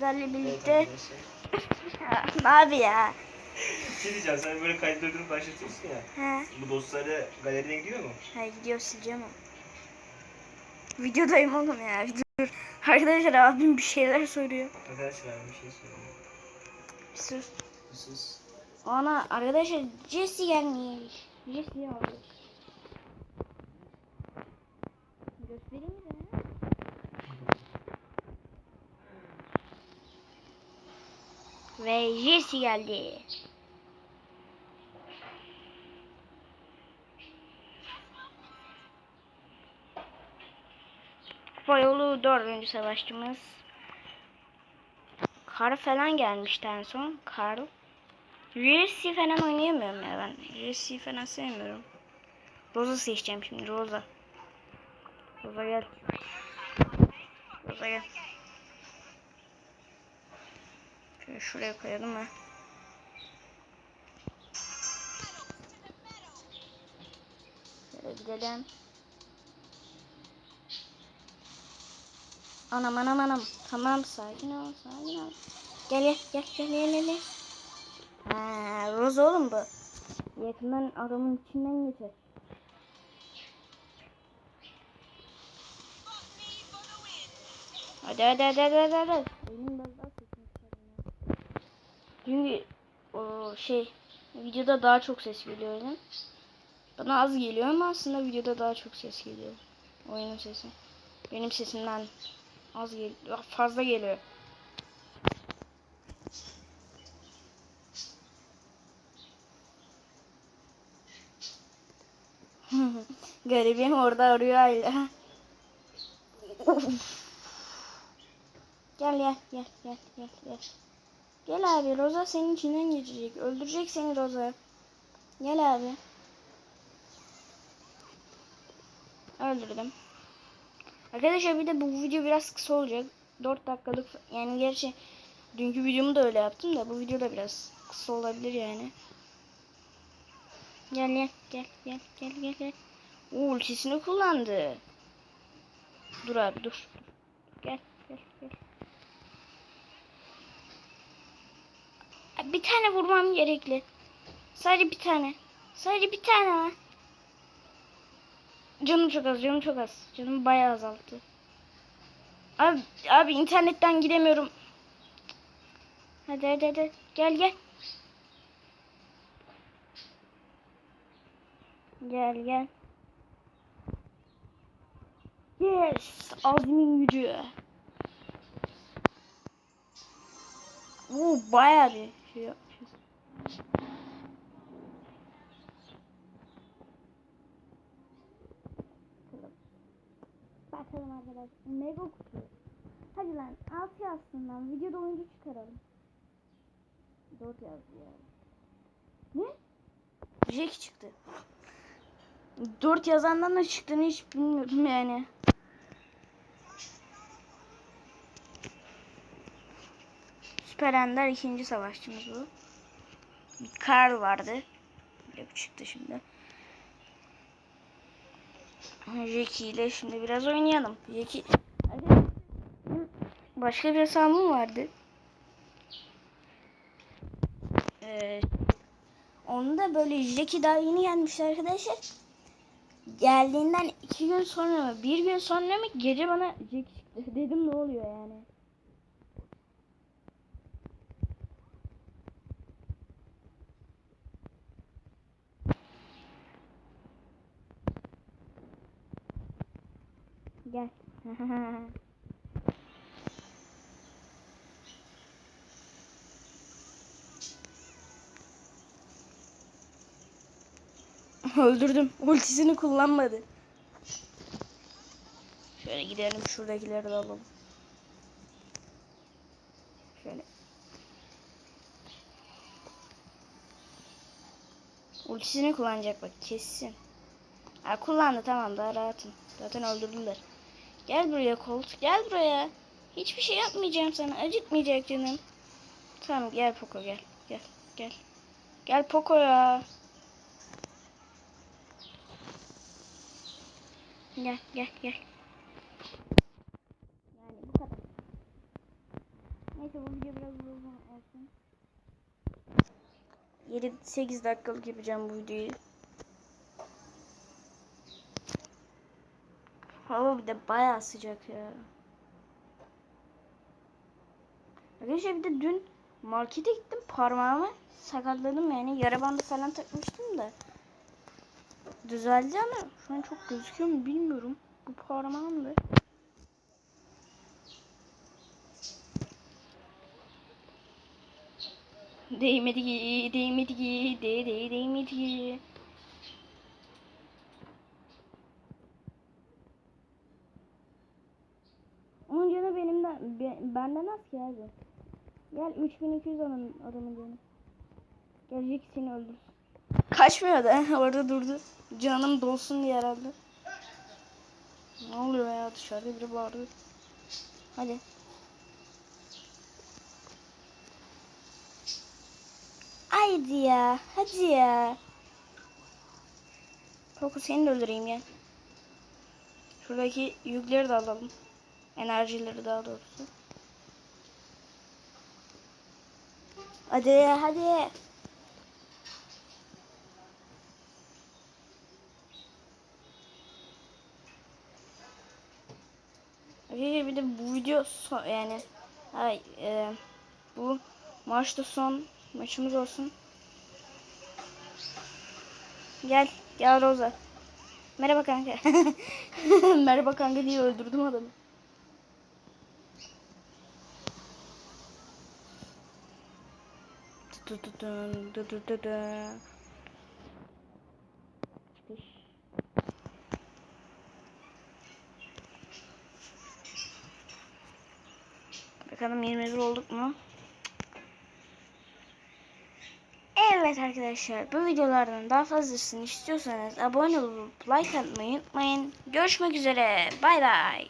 sizlerle birlikte arkadaşlar. abi ya. Bir şey diyeceğim sen böyle kaydırıp başlatıyorsun ya. He. Bu dostları galeriden gidiyor mu? Hayır gidiyor sileceğim onu. Videodayım oğlum ya. Dur. Arkadaşlar abim bir şeyler soruyor. Arkadaşlar bir şey söyleyeyim. Bir sus. Sus. Ana arkadaşlar Jesse gelmiş. Jesse aldı. Göstereyim mi? sana? Ve Jesse geldi. Kupa yolu dördüncü savaşçımız. Kar falan gelmişti en son. Karl. Jesse falan oynayamıyorum ya ben. Jesse'yi falan sevmiyorum. Rosa seçeceğim şimdi Rosa. Rosa gel. Rosa gel. Şöyle şuraya koyalım ha. Şöyle gidelim. Anam anam anam. Tamam sakin ol sakin ol. Gel gel gel gel gel gel. Ha, Rosa oğlum bu. Yakından adamın içinden geçer. Hadi hadi hadi hadi hadi. biraz daha sesini çıkarın ya. Çünkü o şey videoda daha çok ses geliyor oyunun. Bana az geliyor ama aslında videoda daha çok ses geliyor. Oyunun sesi. Benim sesimden az geliyor. Fazla geliyor. Garibim orada arıyor hala. gel gel gel gel gel gel. Gel abi Roza senin içinden geçecek. Öldürecek seni Roza. Gel abi. Öldürdüm. Arkadaşlar bir de bu video biraz kısa olacak. 4 dakikalık yani gerçi dünkü videomu da öyle yaptım da bu video da biraz kısa olabilir yani. Gel gel gel gel gel gel gel. Oo, ultisini kullandı. Dur abi dur. Gel gel gel. Bir tane vurmam gerekli. Sadece bir tane. Sadece bir tane. Canım çok az, canım çok az. Canım bayağı azalttı. Abi, abi internetten giremiyorum. Hadi hadi hadi. Gel gel. Gel gel. Yes. Azmin gücü. Oo bayağı bir şey yapmışız. Bakalım arkadaşlar. Mega kutu. Hadi lan 6 yazsın lan. Videoda oyuncu çıkaralım. 4 yazdı ya. Ne? Jack çıktı. 4 yazandan da çıktığını hiç bilmiyorum yani. Süper Ender ikinci savaşçımız bu. Bir Karl vardı. Bir çıktı şimdi. Jackie ile şimdi biraz oynayalım. Jackie... Başka bir hesabım vardı. Ee, onda böyle Jackie daha yeni gelmişti arkadaşlar. Geldiğinden iki gün sonra mı bir gün sonra mı gece bana Jackie çıktı. Dedim ne oluyor yani. Gel. Öldürdüm. Ultisini kullanmadı. Şöyle gidelim şuradakileri de alalım. Şöyle. Ultisini kullanacak bak kesin. Ha kullandı tamam daha rahatım. Zaten öldürdüler. Gel buraya Colt. Gel buraya. Hiçbir şey yapmayacağım sana. Acıtmayacak canım. Tamam gel Poco gel. Gel. Gel. Gel Poco ya. Gel gel gel. Yani bu kadar. Neyse bu video biraz uzun olsun. 7-8 dakikalık yapacağım bu videoyu. Hava bir de bayağı sıcak ya. Arkadaşlar bir de dün markete gittim parmağımı sakatladım yani yara bandı falan takmıştım da. Düzeldi ama şu an çok gözüküyor mu bilmiyorum. Bu parmağımdı. Değmedi ki, değmedi ki, de de değmedi ki. Benden az ki abi. Gel 3200 adamın, adamın canı. Gelecek seni öldürsün. Kaçmıyor da orada durdu. Canım dolsun diye herhalde. Ne oluyor ya dışarıda biri bağırıyor. Hadi. Haydi ya. Hadi ya. Poku seni de öldüreyim ya. Şuradaki yükleri de alalım. Enerjileri daha doğrusu. Hadi hadi. Arkadaşlar bir de bu video son, yani ay, e, bu maçta son maçımız olsun. Gel, gel Roza. Merhaba kanka. Merhaba kanka diye öldürdüm adamı. Bakalım 21 olduk mu? Evet arkadaşlar bu videolardan daha fazlasını istiyorsanız abone olup like atmayı unutmayın. Görüşmek üzere. Bay bay.